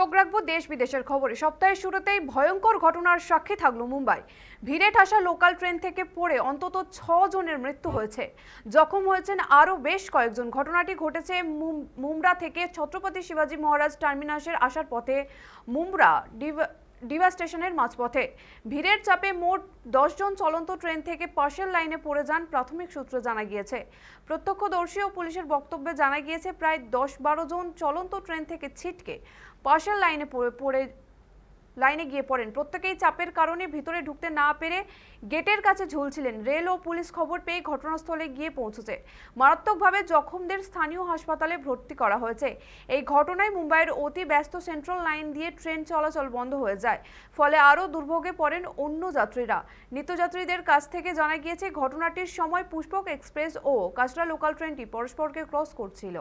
চোখ রাখব দেশ বিদেশের খবরে। সপ্তাহের শুরুতেই ভয়ঙ্কর ঘটনার সাক্ষী থাকল মুম্বাই। ভিড়ে ঠাসা লোকাল ট্রেন থেকে পড়ে অন্তত ছ জনের মৃত্যু হয়েছে। জখম হয়েছেন আরও বেশ কয়েকজন। ঘটনাটি ঘটেছে মুমরা থেকে ছত্রপতি শিবাজী মহারাজ টার্মিনাসের আসার পথে মুমরা ডিভ- ডিভা স্টেশনের মাঝপথে। ভিড়ের চাপে মোট দশজন চলন্ত ট্রেন থেকে পাশের লাইনে পড়ে যান প্রাথমিক সূত্রে জানা গিয়েছে। প্রত্যক্ষদর্শী ও পুলিশের বক্তব্যে জানা গিয়েছে, প্রায় দশ বারো জন চলন্ত ট্রেন থেকে ছিটকে পাশের লাইনে পড়ে লাইনে গিয়ে পড়েন। প্রত্যেকেই চাপের কারণে ভিতরে ঢুকতে না পেরে গেটের কাছে ঝুলছিলেন। রেল ও পুলিশ খবর পেয়ে ঘটনাস্থলে গিয়ে পৌঁছেছে। মারাত্মকভাবে জখমদের স্থানীয় হাসপাতালে ভর্তি করা হয়েছে। এই ঘটনায় মুম্বাইয়ের অতি ব্যস্ত সেন্ট্রাল লাইন দিয়ে ট্রেন চলাচল বন্ধ হয়ে যায়। ফলে আরও দুর্ভোগে পড়েন অন্য যাত্রীরা। নিত্যযাত্রীদের কাছ থেকে জানা গিয়েছে, ঘটনাটির সময় পুষ্পক এক্সপ্রেস ও কাচরা লোকাল ট্রেনটি পরস্পরকে ক্রস করছিল।